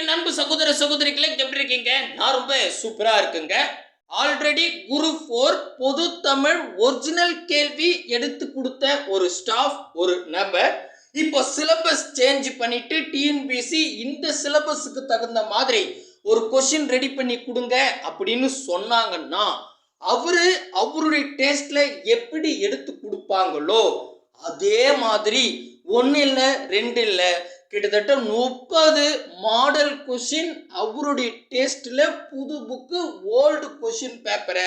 என் அன்பு சகோதர சகோதரிகளை எப்படி இருக்கீங்க? நான் ரொம்ப சூப்பரா இருக்குங்க. ஆல்ரெடி குரு ஃபோர் பொது தமிழ் ஒரிஜினல் கேள்வி எடுத்து கொடுத்த ஒரு ஸ்டாஃப் ஒரு நபர். இப்போ சிலபஸ் சேஞ்ச் பண்ணிட்டு டிஎன்பிசி இந்த சிலபஸுக்கு தகுந்த மாதிரி ஒரு கொஷின் ரெடி பண்ணி கொடுங்க அப்படின்னு சொன்னாங்கன்னா அவரு அவருடைய டேஸ்ட்ல எப்படி எடுத்து கொடுப்பாங்களோ அதே மாதிரி ஒன்று இல்லை ரெண்டு இல்லை கிட்டத்தட்ட முப்பது மாடல் கொஷின் அவருடைய டேஸ்ட்டில் புது புக்கு ஓல்டு கொஷின் பேப்பரை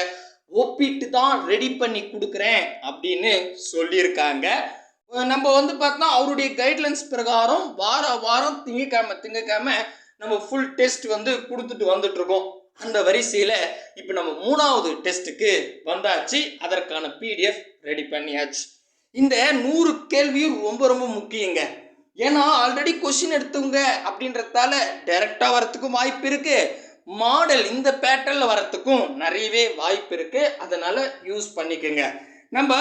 ஒப்பிட்டு தான் ரெடி பண்ணி கொடுக்குறேன் அப்படின்னு சொல்லியிருக்காங்க. நம்ம வந்து பார்த்தோம்னா அவருடைய கைட்லைன்ஸ் பிரகாரம் வார வாரம் திங்கக்கிழமை திங்கக்கிழமை நம்ம ஃபுல் டெஸ்ட் வந்து கொடுத்துட்டு வந்துட்டு இருக்கோம் அந்த வரிசையில் இப்போ நம்ம மூணாவது டெஸ்ட்டுக்கு வந்தாச்சு. அதற்கான பிடிஎஃப் ரெடி பண்ணியாச்சு. இந்த நூறு கேள்வியும் ரொம்ப ரொம்ப முக்கியங்க. ஏன்னா ஆல்ரெடி கொஷின் எடுத்தவங்க அப்படின்றதால டைரக்டாக வரத்துக்கும் வாய்ப்பு இருக்கு. மாடல் இந்த பேட்டர்னில் வரத்துக்கும் நிறையவே வாய்ப்பு இருக்கு. அதனால யூஸ் பண்ணிக்கோங்க. நம்ம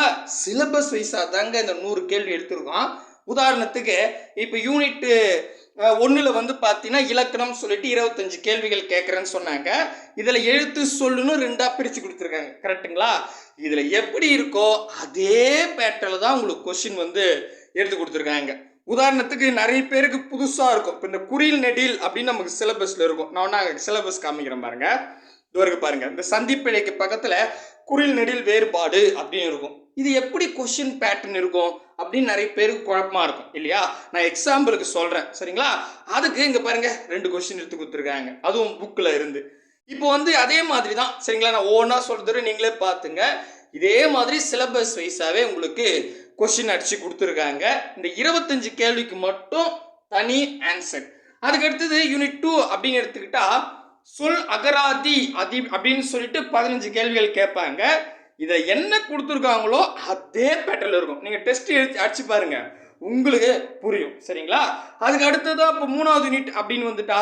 சிலபஸ் வைஸாக தாங்க இந்த நூறு கேள்வி எடுத்திருக்கோம். உதாரணத்துக்கு இப்போ யூனிட்டு ஒன்றில் வந்து பார்த்தீங்கன்னா இலக்கணம் சொல்லிட்டு இருபத்தஞ்சு கேள்விகள் கேட்குறேன்னு சொன்னாங்க. இதில் எழுத்து சொல்லணும் ரெண்டாக பிரித்து கொடுத்துருக்காங்க. கரெக்ட்டுங்களா இதில் எப்படி இருக்கோ அதே பேட்டர்னில் தான் உங்களுக்கு கொஷின் வந்து எடுத்து கொடுத்துருக்காங்க. உதாரணத்துக்கு நிறைய பேருக்கு புதுசாக இருக்கும். இப்போ இந்த குறில் நெடில் அப்படின்னு நமக்கு சிலபஸில் இருக்கும். நான் ஒன்றா சிலபஸ் காமிக்கிறேன் பாருங்க. இதுவரைக்கும் பாருங்க. இந்த சந்திப்பிழைக்கு பக்கத்தில் குறில் நெடில் வேறுபாடு அப்படின்னு இருக்கும். இது எப்படி கொஷின் பேட்டர்ன் இருக்கும் அப்படின்னு நிறைய பேருக்கு குழப்பமா இருக்கும் இல்லையா? நான் எக்ஸாம்பிளுக்கு சொல்கிறேன் சரிங்களா? அதுக்கு இங்கே பாருங்க ரெண்டு கொஷின் எடுத்து கொடுத்துருக்காங்க. அதுவும் புக்கில் இருந்து. இப்போ வந்து அதே மாதிரி தான் சரிங்களா? நான் ஓனாக சொல்கிறது நீங்களே பார்த்துங்க. இதே மாதிரி சிலபஸ் வைஸாகவே உங்களுக்கு கொஷின் அடித்து கொடுத்துருக்காங்க. இந்த இருபத்தஞ்சு கேள்விக்கு மட்டும் தனி ஆன்சர் அதுக்கு அடுத்தது யூனிட் டூ அப்படின்னு எடுத்துக்கிட்டா சொல் அகராதி அதி அப்படின்னு சொல்லிட்டு பதினஞ்சு கேள்விகள் கேட்பாங்க. இதை என்ன கொடுத்துருக்காங்களோ அதே பேட்டர்ல இருக்கும். நீங்கள் டெஸ்ட் எடுத்து அடிச்சு பாருங்க. உங்களுக்கு புரியும். சரிங்களா? அதுக்கு அடுத்ததா இப்போ மூணாவது யூனிட் அப்படின்னு வந்துட்டா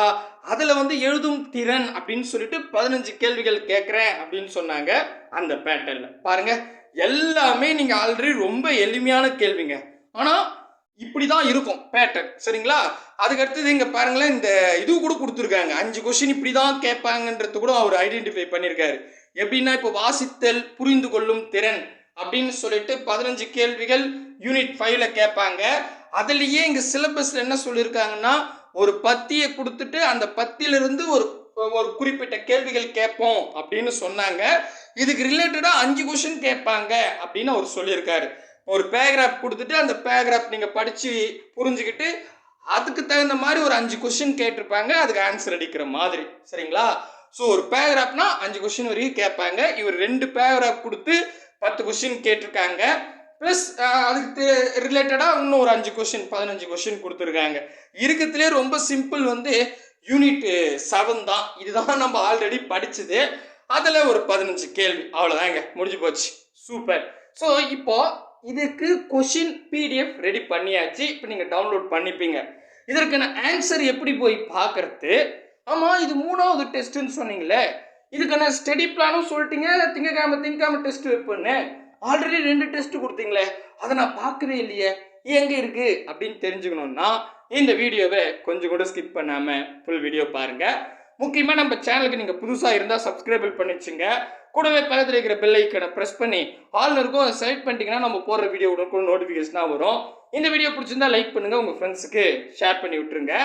அதில் வந்து எழுதும் திறன் அப்படின்னு சொல்லிட்டு பதினஞ்சு கேள்விகள் கேட்குறேன் அப்படின்னு சொன்னாங்க அந்த பேட்டர்னில் பாருங்க. எல்லாமே நீங்கள் ஆல்ரெடி ரொம்ப எளிமையான கேள்விங்க. ஆனால் இப்படி தான் இருக்கும் பேட்டர்ன் சரிங்களா? அதுக்கடுத்தது இங்கே பாருங்களேன் இந்த இது கூட கொடுத்துருக்காங்க. அஞ்சு கொஷின் இப்படி தான் கேட்பாங்கன்றது கூட அவர் ஐடென்டிஃபை பண்ணியிருக்காரு. எப்படின்னா இப்போ வாசித்தல் புரிந்து கொள்ளும் திறன் அப்படின்னு சொல்லிட்டு பதினஞ்சு கேள்விகள் யூனிட் ஃபைவ்ல கேட்பாங்க. அதுலேயே இங்கே சிலபஸில் என்ன சொல்லியிருக்காங்கன்னா ஒரு பத்தியை கொடுத்துட்டு அந்த பத்தியிலிருந்து ஒரு ஒரு குறிப்பிட்ட கேள்விகள் கேட்போம் அப்படின்னு சொன்னாங்க. இதுக்கு ரிலேட்டடாக அஞ்சு கொஷின் கேட்பாங்க அப்படின்னு அவர் சொல்லியிருக்காரு. ஒரு பேராகிராஃப் கொடுத்துட்டு அந்த பேராகிராஃப் நீங்கள் படித்து புரிஞ்சுக்கிட்டு அதுக்கு தகுந்த மாதிரி ஒரு அஞ்சு கொஷின் கேட்டிருப்பாங்க அதுக்கு ஆன்சர் அடிக்கிற மாதிரி. சரிங்களா? ஸோ ஒரு பேராகிராஃப்னா அஞ்சு கொஷின் வரைக்கும் கேட்பாங்க. இவர் ரெண்டு பேராகிராஃப் கொடுத்து பத்து கொஷின் கேட்டிருக்காங்க. ப்ளஸ் அதுக்கு ரிலேட்டடாக இன்னும் ஒரு அஞ்சு கொஷின் பதினஞ்சு கொஷின் கொடுத்துருக்காங்க. இருக்கிறதுலே ரொம்ப சிம்பிள் வந்து யூனிட் செவன் தான். இதுதான் நம்ம ஆல்ரெடி படித்தது அதில் ஒரு பதினஞ்சு கேள்வி. அவ்வளோதாங்க முடிஞ்சு போச்சு. சூப்பர். ஸோ இப்போ இதுக்கு கொஷின் பிடிஎஃப் ரெடி பண்ணியாச்சு. இப்போ நீங்கள் டவுன்லோட் பண்ணிப்பீங்க. இதற்கான ஆன்சர் எப்படி போய் பார்க்கறது? ஆமாம் இது மூணாவது டெஸ்ட்டுன்னு சொன்னீங்களே. இதுக்கான ஸ்டடி பிளானும் சொல்லிட்டீங்க. திங்கக்கிழமை திங்கக்கிழமை டெஸ்ட் வைப்பேன்னு. ஆல்ரெடி ரெண்டு டெஸ்ட் கொடுத்தீங்களே. அதை நான் பார்க்கவே இல்லையே. எங்கே இருக்குது அப்படின்னு தெரிஞ்சுக்கணுன்னா இந்த வீடியோவை கொஞ்சம் கூட ஸ்கிப் பண்ணாமல் ஃபுல் வீடியோ பாருங்கள் முக்கியமாக நம்ம சேனலுக்கு நீங்கள் புதுசாக இருந்தால் சப்ஸ்கிரைபிள் பண்ணி வச்சுங்க கூடவே பக்கத்தில் இருக்கிற பெல் ஐக்கனை ப்ரெஸ் பண்ணி ஆல் இருக்கும் அதை செலக்ட் பண்ணிட்டீங்கன்னா நம்ம போடுற வீடியோ உடனுக்குள்ள நோட்டிஃபிகேஷனாக வரும். இந்த வீடியோ பிடிச்சிருந்தா லைக் பண்ணுங்கள் உங்கள் ஃப்ரெண்ட்ஸுக்கு ஷேர் பண்ணி விட்டுருங்க.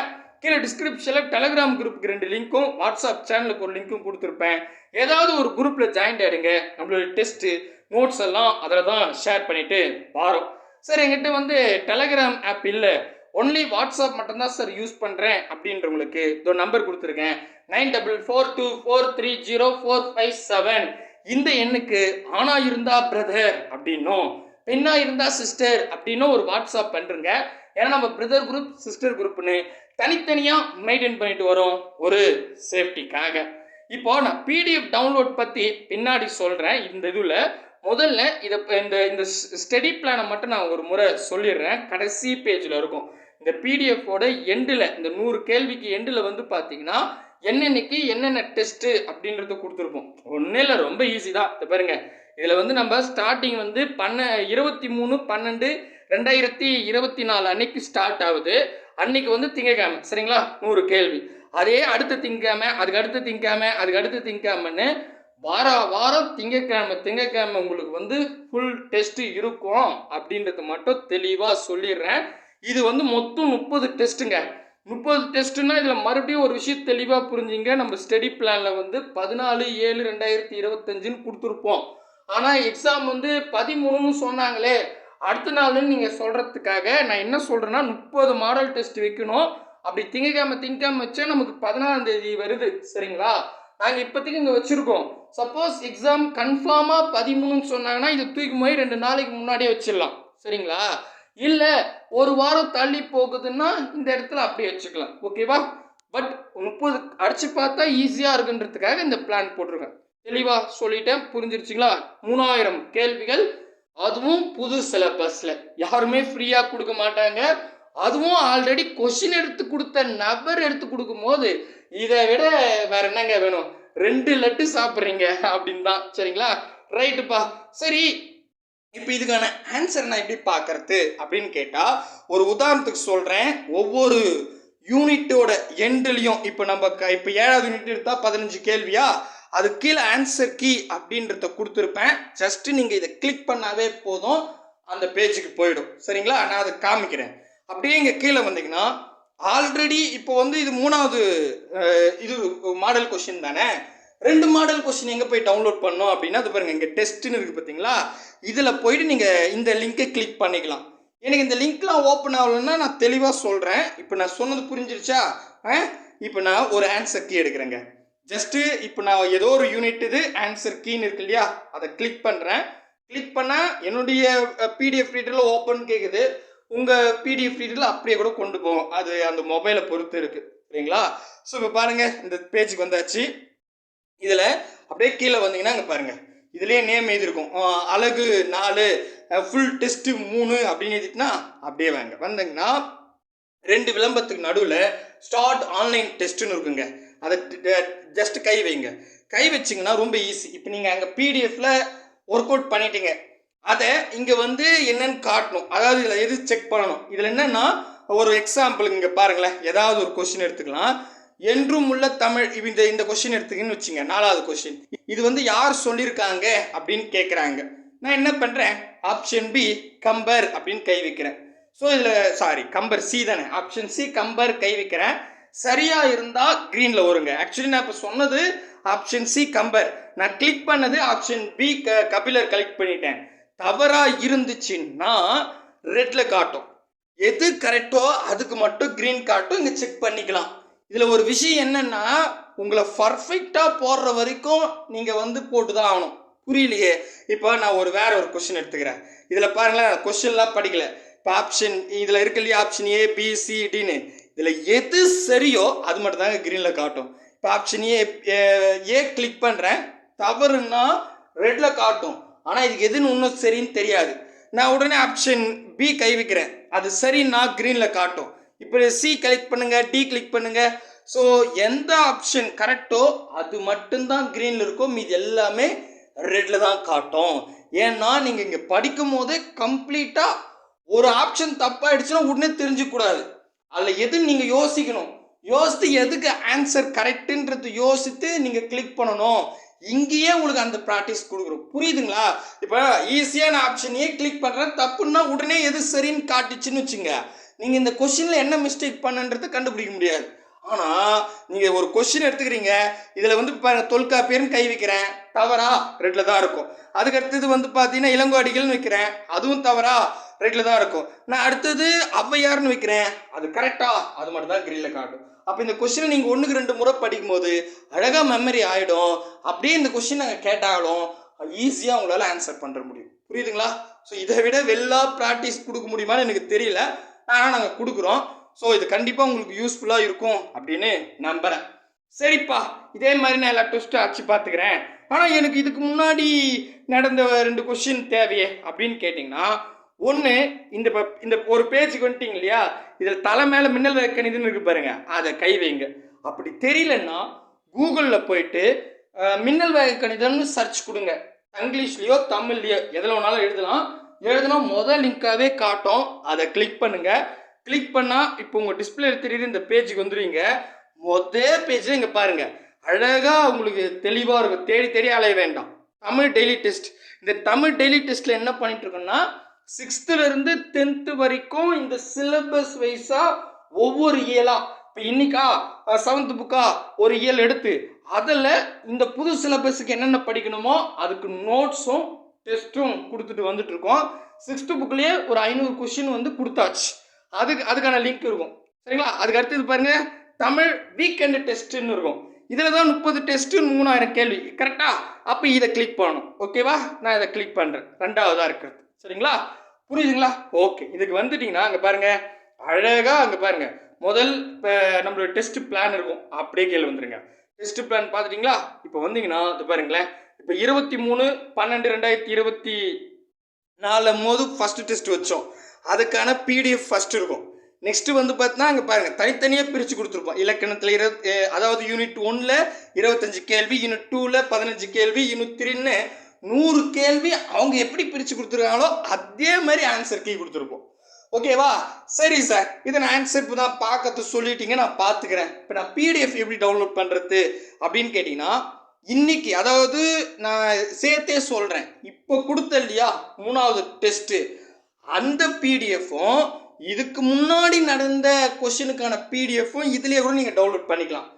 கீழே டிஸ்கிரிப்ஷனில் டெலகிராம் குரூப்புக்கு ரெண்டு லிங்க்கும் வாட்ஸ்அப் சேனலுக்கு ஒரு லிங்க்கும் கொடுத்துருப்பேன். ஏதாவது ஒரு குரூப்பில் ஜாயின் ஆகிடுங்க நம்மளோட டெஸ்ட்டு நோட்ஸ் எல்லாம் அதில் தான் ஷேர் பண்ணிவிட்டு வரோம். சார் எங்கிட்ட வந்து டெலகிராம் ஆப் இல்லை. ஒன்லி வாட்ஸ்அப் மட்டும்தான் சார் யூஸ் பண்ணுறேன் அப்படின்றவங்களுக்கு இதோ நம்பர் கொடுத்துருக்கேன். Nine double four two four three zero four five seven இந்த எண்ணுக்கு ஆணா இருந்தா பிரதர் அப்படின்னும் பெண்ணா இருந்தா சிஸ்டர் அப்படின்னும் ஒரு வாட்ஸ்அப் பண்ணுறங்க ஏன்னா நம்ம பிரதர் குரூப் சிஸ்டர் குரூப்னு தனித்தனியாக மெயின்டைன் பண்ணிட்டு வரோம் ஒரு சேஃப்டிக்காக இப்போ நான் பிடிஎஃப் டவுன்லோட் பற்றி பின்னாடி சொல்கிறேன் இந்த இதில் முதல்ல இதை இந்த இந்த ஸ்டடி பிளானை மட்டும் நான் ஒரு முறை சொல்லிடுறேன். கடைசி பேஜில் இருக்கும். இந்த பிடிஎஃபோட எண்டில் இந்த நூறு கேள்விக்கு எண்டில் வந்து பார்த்தீங்கன்னா என்னென்னைக்கு என்னென்ன டெஸ்ட்டு அப்படின்றத கொடுத்துருப்போம். ஒன்றும் இல்லை ரொம்ப ஈஸி தான். இதை பாருங்கள் இதில் வந்து நம்ம ஸ்டார்டிங் வந்து பண்ண இருபத்தி மூணு பன்னெண்டு ரெண்டாயிரத்தி இருபத்தி நாலு அன்னைக்கு ஸ்டார்ட் ஆகுது. அன்னைக்கு வந்து திங்கக்கிழமை சரிங்களா? நூறு கேள்வி. அதே அடுத்த திங்கக்கிழமை அதுக்கு அடுத்து திங்கக்கிழமை அதுக்கு அடுத்து திங்கக்கிழமைன்னு வார வாரம் திங்கக்கிழமை திங்கக்கிழமை உங்களுக்கு வந்து ஃபுல் டெஸ்ட்டு இருக்கும் அப்படின்றத மட்டும் தெளிவாக சொல்லிடுறேன். இது வந்து மொத்தம் முப்பது டெஸ்ட்டுங்க. முப்பது டெஸ்ட்டுனா இதில் மறுபடியும் ஒரு விஷயம் தெளிவாக புரிஞ்சுங்க. நம்ம ஸ்டடி பிளானில் வந்து பதினாலு ஏழு ரெண்டாயிரத்தி இருபத்தஞ்சுன்னு கொடுத்துருப்போம். ஆனால் எக்ஸாம் வந்து பதிமூணுன்னு சொன்னாங்களே அடுத்த நாள்னு நீங்கள் சொல்கிறதுக்காக நான் என்ன சொல்கிறேன்னா முப்பது மாடல் டெஸ்ட் வைக்கணும். அப்படி திங்கக்கிழமை திங்கக்கிழமை வச்சா நமக்கு பதினாறாம் தேதி வருது. சரிங்களா? நாங்கள் இப்போதைக்கு இங்கே வச்சுருக்கோம். சப்போஸ் எக்ஸாம் கன்ஃபார்மாக பதிமூணுன்னு சொன்னாங்கன்னா இதை தூக்கி போய் ரெண்டு நாளைக்கு முன்னாடியே வச்சிடலாம். சரிங்களா? இல்லை ஒரு வாரம் தள்ளி போகுதுன்னா இந்த இடத்துல அப்படியே வச்சுக்கலாம். ஓகேவா பட் முப்பது அடிச்சு பார்த்தா ஈஸியாக இருக்குன்றதுக்காக இந்த பிளான் போட்டிருக்கேன். தெளிவாக சொல்லிட்டேன். புரிஞ்சிருச்சுங்களா? மூணாயிரம் கேள்விகள். அதுவும் புது சிலபஸில் யாருமே ஃப்ரீயாக கொடுக்க மாட்டாங்க. அதுவும் ஆல்ரெடி கொஷின் எடுத்து கொடுத்த நபர் எடுத்து கொடுக்கும்போது இதை விட வேற என்னங்க வேணும்? ரெண்டு லட்டு சாப்பிட்றீங்க அப்படின்னு தான் சரிங்களா ரைட்டுப்பா சரி இப்போ இதுக்கான ஆன்சர் நான் எப்படி பார்க்கறது அப்படின்னு கேட்டால் ஒரு உதாரணத்துக்கு சொல்கிறேன் ஒவ்வொரு யூனிட்டோட எண்ட்லையும் இப்போ நம்ம க இப்போ ஏழாவது யூனிட் எடுத்தால் பதினஞ்சு கேள்வியா? அது கீழே ஆன்சர் கீ அப்படின்றத கொடுத்துருப்பேன். ஜஸ்ட்டு நீங்கள் இதை கிளிக் பண்ணாவே போதும். அந்த பேஜுக்கு போயிடும். சரிங்களா? நான் அதை காமிக்கிறேன். அப்படியே இங்கே கீழே வந்தீங்கன்னா ஆல்ரெடி இப்போ வந்து இது மூணாவது இது மாடல் கொஷின் தானே? ரெண்டு மாடல் கொஷின் எங்கே போய் டவுன்லோட் பண்ணோம் அப்படின்னா அது பாருங்கள் இங்கே டெஸ்ட்டுன்னு இருக்குது பார்த்தீங்களா இதில் போயிட்டு நீங்கள் இந்த லிங்கை கிளிக் பண்ணிக்கலாம். எனக்கு இந்த லிங்க்லாம் ஓப்பன் ஆகலைன்னா நான் தெளிவாக சொல்கிறேன் இப்போ நான் சொன்னது புரிஞ்சிருச்சா? ஆ? இப்போ நான் ஒரு ஆன்சர் கீ எடுக்கிறேங்க. ஜஸ்ட்டு இப்போ நான் ஏதோ ஒரு யூனிட் இது ஆன்சர் கீன்னு இருக்கு இல்லையா? அதை கிளிக் பண்ணுறேன் கிளிக் பண்ணால் என்னுடைய பிடிஎஃப் ரீடரில் ஓப்பன் கேட்குது உங்கள் பிடிஎஃப் ரீடரில் அப்படியே கூட கொண்டு போகும் அது அந்த மொபைலை பொறுத்து இருக்குது சரிங்களா? ஸோ இப்போ பாருங்கள் இந்த பேஜுக்கு வந்தாச்சு. இதில் அப்படியே கீழே வந்தீங்கன்னா அங்கே பாருங்கள் இதுலேயே நேம் எழுதியிருக்கும். அழகு நாலு ஃபுல் டெஸ்ட்டு மூணு அப்படின்னு எழுதிட்டுனா அப்படியே வாங்க. வந்தீங்கன்னா ரெண்டு விளம்பரத்துக்கு நடுவில் ஸ்டார்ட் ஆன்லைன் டெஸ்ட்டுன்னு இருக்குங்க. அதை ஜஸ்ட் கை வைங்க. கை வச்சிங்கன்னா ரொம்ப ஈஸி இப்போ நீங்கள் அங்கே பிடிஎஃப்பில் ஒர்க் அவுட் பண்ணிட்டீங்க. அதை இங்கே வந்து என்னன்னு காட்டணும். அதாவது இதில் எது செக் பண்ணணும்? இதில் என்னென்னா ஒரு எக்ஸாம்பிள் இங்கே பாருங்களேன். ஏதாவது ஒரு கொஷின் எடுத்துக்கலாம். என்றும் உள்ள தமிழ் இந்த இந்த கொஷின் எடுத்துக்கின்னு வச்சுங்க நாலாவது கொஸ்டின் இது வந்து யார் சொல்லியிருக்காங்க அப்படின்னு கேட்குறாங்க நான் என்ன பண்ணுறேன் ஆப்ஷன் பி கம்பர் அப்படின்னு கை வைக்கிறேன். ஸோ இதில் சாரி கம்பர் சி தானே. ஆப்ஷன் சி கம்பர் கை வைக்கிறேன். சரியாக இருந்தால் க்ரீனில் வருங்க ஆக்சுவலி நான் இப்போ சொன்னது ஆப்ஷன் சி கம்பர். நான் கிளிக் பண்ணது ஆப்ஷன் பி க கபிலர் கலெக்ட் பண்ணிட்டேன். தவறாக இருந்துச்சுன்னா ரெட்டில் காட்டும். எது கரெக்டோ அதுக்கு மட்டும் க்ரீன் காட்டும். இங்கே செக் பண்ணிக்கலாம். இதில் ஒரு விஷயம் என்னன்னா உங்களை பர்ஃபெக்டாக போடுற வரைக்கும் நீங்கள் வந்து போட்டு தான் ஆகணும். புரியலையே? இப்போ நான் ஒரு வேற ஒரு கொஸ்டின் எடுத்துக்கிறேன். இதில் பாருங்களேன் கொஸ்டின்லாம் படிக்கல. இப்போ ஆப்ஷன் இதில் இருக்கு இல்லையா? ஆப்ஷன் ஏ பி சி டின்னு இதில் எது சரியோ அது மட்டும் தாங்க க்ரீனில் காட்டும். இப்போ ஆப்ஷன் ஏ ஏ கிளிக் பண்ணுறேன் தவறுன்னா ரெட்டில் காட்டும். ஆனால் இதுக்கு எதுன்னு இன்னும் சரின்னு தெரியாது. நான் உடனே ஆப்ஷன் பி கை வைக்கிறேன். அது சரின்னா க்ரீனில் காட்டும். இப்போ சி கிளிக் பண்ணுங்க டி கிளிக் பண்ணுங்க. ஸோ எந்த ஆப்ஷன் கரெக்டோ அது மட்டும்தான் க்ரீனில் இருக்கும் மீது எல்லாமே ரெட்டில் தான் காட்டும். ஏன்னா நீங்கள் இங்கே படிக்கும் போதே கம்ப்ளீட்டாக ஒரு ஆப்ஷன் தப்பாயிடுச்சுன்னா உடனே தெரிஞ்சுக்கூடாது அதில் எது நீங்கள் யோசிக்கணும்? யோசித்து எதுக்கு ஆன்சர் கரெக்டுன்றது யோசித்து நீங்கள் கிளிக் பண்ணணும். இங்கேயே உங்களுக்கு அந்த ப்ராக்டிஸ் கொடுக்குறோம் புரியுதுங்களா? இப்போ ஈஸியான ஆப்ஷனையே கிளிக் பண்ணுறேன் தப்புன்னா உடனே எது சரின்னு காட்டுச்சுன்னு வச்சுங்க. நீங்கள் இந்த கொஷினில் என்ன மிஸ்டேக் பண்ணுன்றதை கண்டுபிடிக்க முடியாது. ஆனால் நீங்கள் ஒரு கொஷின் எடுத்துக்கிறீங்க இதில் வந்து இப்போ தொல்காப்பியர்னு கை வைக்கிறேன். தவறா? ரெட்டில் தான் இருக்கும். அதுக்கு அடுத்தது வந்து பார்த்தீங்கன்னா இளங்கோடிகள்னு வைக்கிறேன். அதுவும் தவறா? ரெட்டில் தான் இருக்கும். நான் அடுத்தது ஔவையார்னு வைக்கிறேன். அது கரெக்டா அது மட்டும் தான் கிரீனில் காட்டும். அப்போ இந்த கொஷினை நீங்கள் ஒன்றுக்கு ரெண்டு முறை படிக்கும்போது அழகாக மெமரி ஆகிடும் அப்படியே இந்த கொஷின் நாங்கள் கேட்டாலும் ஈஸியாக உங்களால் ஆன்சர் பண்ணுற முடியும். புரியுதுங்களா? ஸோ இதை விட வெள்ளா ப்ராக்டிஸ் கொடுக்க முடியுமான்னு எனக்கு தெரியல. ஆனால் நாங்கள் கொடுக்குறோம். ஸோ இது கண்டிப்பாக உங்களுக்கு யூஸ்ஃபுல்லாக இருக்கும் அப்படின்னு நம்புகிறேன் சரிப்பா இதே மாதிரி நான் எல்லா டெஸ்ட்டும் அடிச்சு பார்த்துக்கிறேன் ஆனால் எனக்கு இதுக்கு முன்னாடி நடந்த ரெண்டு கொஷின் தேவையே அப்படின்னு கேட்டிங்கன்னா ஒன்று இந்த இந்த ஒரு பேஜுக்கு வந்துட்டிங்க இல்லையா? இதில் தலை மேலே மின்னல் கணிதம்னு இருக்கு பாருங்க. அதை கை வைங்க. அப்படி தெரியலன்னா கூகுளில் போயிட்டு மின்னல் வேக கணிதம்னு சர்ச் கொடுங்க. இங்கிலீஷ்லேயோ தமிழ்லையோ எதில் வேணாலும் எழுதலாம். எழுதுனா முதல் லிங்காகவே காட்டும். அதை கிளிக் பண்ணுங்கள் கிளிக் பண்ணால் இப்போ உங்கள் டிஸ்பிளே தெரியுது இந்த பேஜுக்கு வந்துடுவீங்க மொதல் பேஜில் இங்கே பாருங்கள் அழகாக உங்களுக்கு தெளிவாக இருக்கும். தேடி தேடி அலைய வேண்டாம். தமிழ் டெய்லி டெஸ்ட் இந்த தமிழ் டெய்லி டெஸ்ட்டில் என்ன பண்ணிட்டுருக்கோன்னா சிக்ஸ்த்துலேருந்து டென்த்து வரைக்கும் இந்த சிலபஸ் வைஸாக ஒவ்வொரு இயலாக இப்போ இன்னைக்கா செவன்த் புக்கா ஒரு இயல் எடுத்து அதில் இந்த புது சிலபஸுக்கு என்னென்ன படிக்கணுமோ அதுக்கு நோட்ஸும் டெஸ்ட்டும் கொடுத்துட்டு வந்துட்டுருக்கோம். சிக்ஸ்த்து புக்லேயே ஒரு ஐநூறு கொஷின் வந்து கொடுத்தாச்சு. அதுக்கு அதுக்கான லிங்க் இருக்கும். சரிங்களா? அதுக்கு அடுத்தது பாருங்கள் தமிழ் வீக்கெண்டு டெஸ்ட்டுன்னு இருக்கும். இதில் தான் முப்பது டெஸ்ட்டு மூணாயிரம் கேள்வி. கரெக்டாக அப்போ இதை கிளிக் பண்ணணும். ஓகேவா நான் இதை கிளிக் பண்ணுறேன் ரெண்டாவதாக இருக்கிறது. சரிங்களா? புரியுதுங்களா? ஓகே இதுக்கு வந்துட்டிங்கன்னா அங்கே பாருங்கள் அழகாக அங்கே பாருங்கள் முதல் இப்போ நம்மளோட டெஸ்ட் பிளான் இருக்கும். அப்படியே கேள்வி வந்துருங்க. டெஸ்ட் பிளான் பார்த்துட்டிங்களா? இப்போ வந்தீங்கன்னா இது பாருங்களேன். இப்போ இருபத்தி மூணு பன்னெண்டு ரெண்டாயிரத்தி இருபத்தி நாலு போது ஃபஸ்ட்டு டெஸ்ட் வச்சோம். அதுக்கான பிடிஎஃப் ஃபஸ்ட் இருக்கும். நெக்ஸ்ட் வந்து பார்த்தீங்கன்னா அங்கே பாருங்க தனித்தனியாக பிரித்து கொடுத்துருப்போம். இலக்கணத்தில் இருபத் அதாவது யூனிட் ஒன்ல இருபத்தஞ்சு கேள்வி யூனிட் டூவில் பதினஞ்சு கேள்வி யூனிட் த்ரீன்னு நூறு கேள்வி அவங்க எப்படி பிரித்து கொடுத்துருக்காங்களோ அதே மாதிரி ஆன்சர் கீ கொடுத்துருப்போம். ஓகேவா சரி சார் இதை நான் ஆன்சர் இப்போ தான் பார்க்கறது சொல்லிட்டீங்க நான் பார்த்துக்கிறேன். இப்போ நான் பிடிஎஃப் எப்படி டவுன்லோட் பண்ணுறது அப்படின்னு கேட்டிங்கன்னா இன்னைக்கு அதாவது நான் சேர்த்தே சொல்கிறேன் இப்போ கொடுத்த இல்லையா மூணாவது டெஸ்ட்டு அந்த பிடிஎஃப்பும் இதுக்கு முன்னாடி நடந்த கொஷினுக்கான பிடிஎஃப்பும் இதுலேயே கூட நீங்கள் டவுன்லோட் பண்ணிக்கலாம்.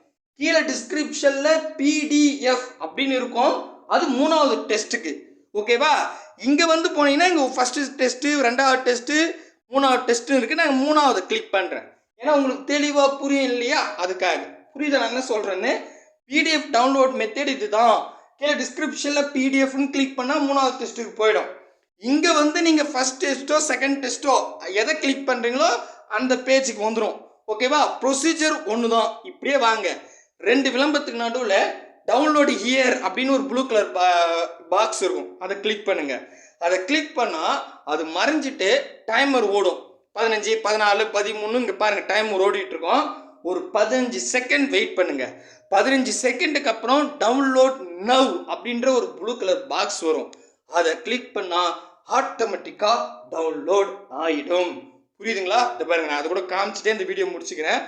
கீழே டிஸ்கிரிப்ஷனில் பிடிஎஃப் அப்படின்னு இருக்கும். அது மூணாவது டெஸ்ட்டுக்கு ஓகேவா இங்கே வந்து போனீங்கன்னா இங்கே ஃபஸ்ட்டு டெஸ்ட்டு ரெண்டாவது டெஸ்ட்டு மூணாவது டெஸ்ட்டு இருக்குது நான் மூணாவது கிளிக் பண்ணுறேன் ஏன்னா உங்களுக்கு தெளிவாக புரியும் இல்லையா? அதுக்காக. புரியுதா நான் என்ன சொல்கிறேன்னு பிடிஎஃப் டவுன்லோட் மெத்தட் இதுதான். கீழே டிஸ்கிரிப்ஷனில் பிடிஎஃப்னு கிளிக் பண்ணால் மூணாவது டெஸ்ட்டுக்கு போயிடும். இங்கே வந்து நீங்கள் ஃபஸ்ட் டெஸ்ட்டோ செகண்ட் டெஸ்ட்டோ எதை கிளிக் பண்ணுறீங்களோ அந்த பேஜுக்கு வந்துடும் ஓகேவா ப்ரொசீஜர் ஒன்று தான் இப்படியே வாங்க. ரெண்டு விளம்பரத்துக்கு நடுவில் டவுன்லோடு ஹியர் அப்படின்னு ஒரு ப்ளூ கலர் பாக்ஸ் இருக்கும். அதை கிளிக் பண்ணுங்க. அதை கிளிக் பண்ணால் அது மறைஞ்சிட்டு டைமர் ஓடும். பதினஞ்சு பதினாலு பதிமூணு இங்கே பாருங்கள் டைமர் ஓடிட்டுருக்கோம் இருக்கோம். ஒரு பதினஞ்சு செகண்ட் வெயிட் பண்ணுங்க. பதினஞ்சு செகண்டுக்கு அப்புறம் டவுன்லோட் நவ் அப்படின்ற ஒரு ப்ளூ கலர் பாக்ஸ் வரும். அதை கிளிக் பண்ணால் ஆட்டோமேட்டிக்காக டவுன்லோட் ஆகிடும் புரியுதுங்களா? இந்த பாருங்க நான் அதை கூட காமிச்சிட்டே இந்த வீடியோ முடிச்சுக்கிறேன்.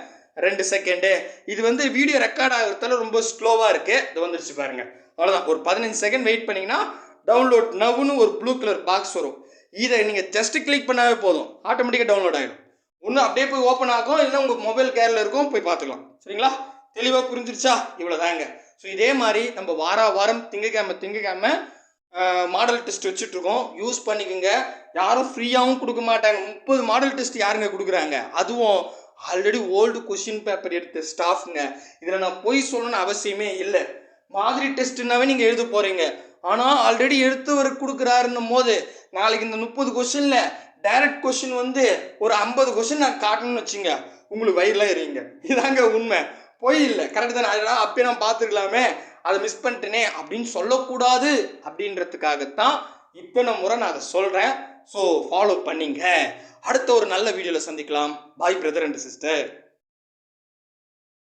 ரெண்டு செகண்டு இது வந்து வீடியோ ரெக்கார்ட் ஆகிறதால ரொம்ப ஸ்லோவாக இருக்கு. இது வந்துருச்சு பாருங்க. அவ்வளோதான் ஒரு பதினஞ்சு செகண்ட் வெயிட் பண்ணீங்கன்னா டவுன்லோட் நவ்னு ஒரு ப்ளூ கலர் பாக்ஸ் வரும். இதை நீங்கள் ஜஸ்ட் கிளிக் பண்ணாவே போதும். ஆட்டோமேட்டிக்காக டவுன்லோட் ஆகிடும் ஒன்று அப்படியே போய் ஓப்பன் ஆகும் இல்லைன்னா உங்கள் மொபைல் கேரில் இருக்கும் போய் பார்த்துக்கலாம். சரிங்களா? தெளிவாக புரிஞ்சிருச்சா? இவ்வளோதாங்க ஸோ இதே மாதிரி நம்ம வார வாரம் திங்கக்கிழமை திங்கக்கிழமை மாடல் டெஸ்ட் வச்சுட்ருக்கோம் யூஸ் பண்ணிக்கோங்க. யாரும் ஃப்ரீயாகவும் கொடுக்க மாட்டாங்க. முப்பது மாடல் டெஸ்ட் யாருங்க கொடுக்குறாங்க? அதுவும் ஆல்ரெடி ஓல்டு கொஷின் பேப்பர் எடுத்த ஸ்டாஃப்ங்க இதில் நான் பொய் சொல்லணும்னு அவசியமே இல்லை. மாதிரி டெஸ்ட்டுனாவே நீங்கள் எழுத போகிறீங்க ஆனால் ஆல்ரெடி எடுத்தவர் கொடுக்குறாருன்னும் போது நாளைக்கு இந்த முப்பது கொஷினில் டைரக்ட் கொஷின் வந்து ஒரு ஐம்பது கொஷின் நான் காட்டணும்னு வச்சுங்க. உங்களுக்கு வயிறுலாம் எறியுங்க இதாங்க உண்மை. போய் இல்லை. கரெக்டு தானே? அதெல்லாம் அப்பயே நான் பார்த்துருக்கலாமே. அதை மிஸ் பண்ணிட்டேனே அப்படின்னு சொல்லக்கூடாது அப்படின்றதுக்காகத்தான் இத்தனை முறை நான் அதை சொல்கிறேன் ஸோ ஃபாலோ பண்ணிங்க. அடுத்த ஒரு நல்ல வீடியோவில் சந்திக்கலாம். பாய் பிரதர் அண்ட் சிஸ்டர்